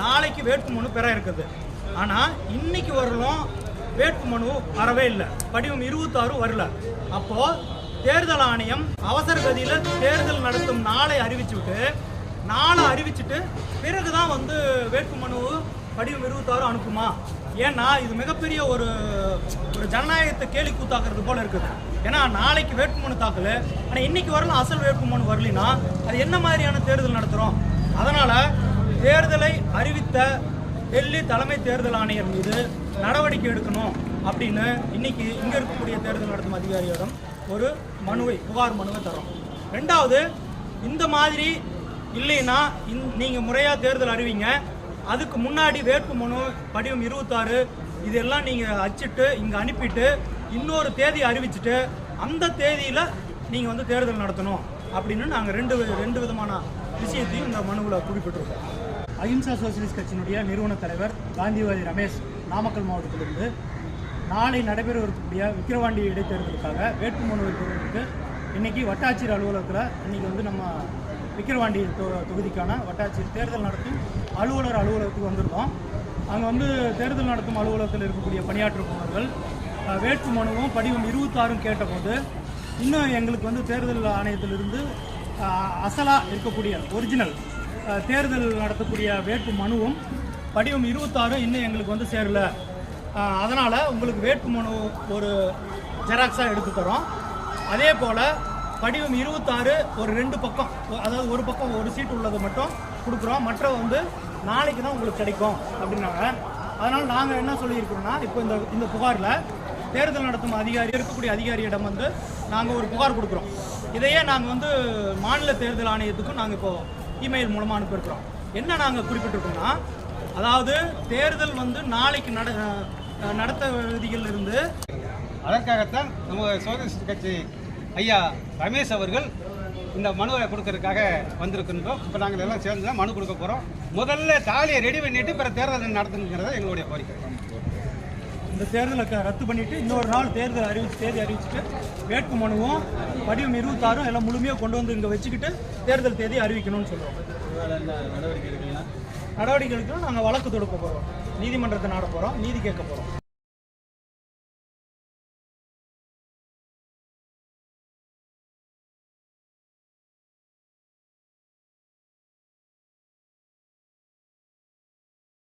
நாளைக்கு வேட்புமனு பெற இருக்குது. ஆனால் இன்னைக்கு வரலும் வேட்புமனு வரவே இல்லை. படிவம் இருபத்தாறு வரல. அப்போ தேர்தல் ஆணையம் அவசர கதியில் தேர்தல் நடத்தும் நாளை அறிவிச்சுட்டு நாளை அறிவிச்சுட்டு பிறகுதான் வந்து வேட்புமனு படிவம் இருபத்தாறு அனுப்புமா? ஏன்னா இது மிகப்பெரிய ஒரு ஒரு ஜனநாயகத்தை கேலி கூத்தாக்குறது போல இருக்குது. ஏன்னா நாளைக்கு வேட்புமனு தாக்கல். ஆனால் இன்னைக்கு வரலாம் அசல் வேட்புமனு வரலினா அது என்ன மாதிரியான தேர்தல் நடத்துகிறோம் அதனால தேர்தலை அறிவித்த டெல்லி தலைமை தேர்தல் ஆணையர் மீது நடவடிக்கை எடுக்கணும் அப்படின்னு இன்னைக்கு இங்க இருக்கக்கூடிய தேர்தல் நடத்தும் அதிகாரியிடம் ஒரு மனுவை புகார் மனுவை தரோம் ரெண்டாவது இந்த மாதிரி இல்லைன்னா இந்- நீங்க முறையா தேர்தல் அறிவிங்க. அதுக்கு முன்னாடி வேட்பு மனு படிவம் இருபத்தாறு இதெல்லாம் நீங்க அச்சிட்டு இங்க அனுப்பிட்டு இன்னொரு தேதி அறிவிச்சிட்டு அந்த தேதியில நீங்க வந்து தேர்தல் நடத்தணும் அப்படின்னு நாங்கள் ரெண்டு ரெண்டு விதமான விஷயத்தையும் இந்த மனுவில் குறிப்பிட்டிருக்கோம். அஹிம்சா சோசியலிஸ்ட் கட்சியினுடைய நிறுவன தலைவர் காந்திவாதி ரமேஷ் நாமக்கல் மாவட்டத்திலிருந்து நாளை நடைபெறவிருக்கக்கூடிய விக்கிரவாண்டி இடைத்தேர்தலுக்காக வேட்புமனு பெறுவதற்கு இன்னைக்கு வட்டாட்சியர் அலுவலகத்தில் இன்னைக்கு வந்து நம்ம விக்கிரவாண்டி தொ- தொகுதிக்கான வட்டாட்சியர் தேர்தல் நடத்தும் அலுவலர் அலுவலகத்துக்கு வந்திருக்கோம். அங்கே வந்து தேர்தல் நடத்தும் அலுவலகத்தில் இருக்கக்கூடிய பணியாற்றுபவர்கள் அஹ், வேட்புமனுவும் படிவம் இருபத்தாறும் கேட்டபோது இன்னும் எங்களுக்கு வந்து தேர்தல் ஆணையத்திலிருந்து அசலாக இருக்கக்கூடிய ஒரிஜினல் தேர்தல் நடத்தக்கூடிய வேட்பு மனுவும் படிவம் இருபத்தாறு இன்னும் எங்களுக்கு வந்து சேரல. அதனால் உங்களுக்கு வேட்பு மனு ஒரு ஜெராக்ஸாக எடுத்து தரோம் அதே போல் படிவம் இருபத்தாறு ஒரு ரெண்டு பக்கம் அதாவது ஒரு பக்கம் ஒரு சீட் உள்ளதை மட்டும் கொடுக்குறோம். மற்ற வந்து நாளைக்கு தான் உங்களுக்கு கிடைக்கும் அப்படின்னாங்க. அதனால் நாங்கள் என்ன சொல்லியிருக்கிறோம்னா இப்போ இந்த இந்த புகாரில் தேர்தல் நடத்தும் அதிகாரி இருக்கக்கூடிய அதிகாரியிடம் வந்து நாங்கள் ஒரு புகார் கொடுக்குறோம். இதையே நாங்கள் வந்து மாநில தேர்தல் ஆணையத்துக்கும் நாங்கள் இப்போது இமெயில் மூலமாக அனுப்பியிருக்கிறோம். என்ன நாங்கள் குறிப்பிட்டிருக்கோம்னா அதாவது தேர்தல் வந்து நாளைக்கு நட நடத்த விதிகள் இருந்து அதற்காகத்தான் நம்ம சோசியலிஸ்ட் கட்சி ஐயா ரமேஷ் அவர்கள் இந்த மனுவை கொடுக்கறதுக்காக வந்திருக்கின்றோம். இப்போ நாங்கள் எல்லாம் சேர்ந்து தான் மனு கொடுக்க போகிறோம் முதல்ல தாலியை ரெடி பண்ணிட்டு பிற தேர்தல் நடத்துங்கிறத எங்களுடைய கோரிக்கை. இந்த தேர்தலை ரத்து பண்ணிட்டு இன்னொரு நாள் தேர்தல் அறிவிச்சு தேதி அறிவிச்சுட்டு வேட்பு மனுவும் படிவம் இருபத்தாறும் எல்லாம் முழுமையாக கொண்டு வந்து இங்கே வச்சுக்கிட்டு தேர்தல் தேதி அறிவிக்கணும்னு சொல்கிறோம் நடவடிக்கை எடுக்கலாம் நாங்கள் வழக்கு தொடுக்க போகிறோம் நீதிமன்றத்தை நாட போகிறோம் நீதி கேட்க போகிறோம்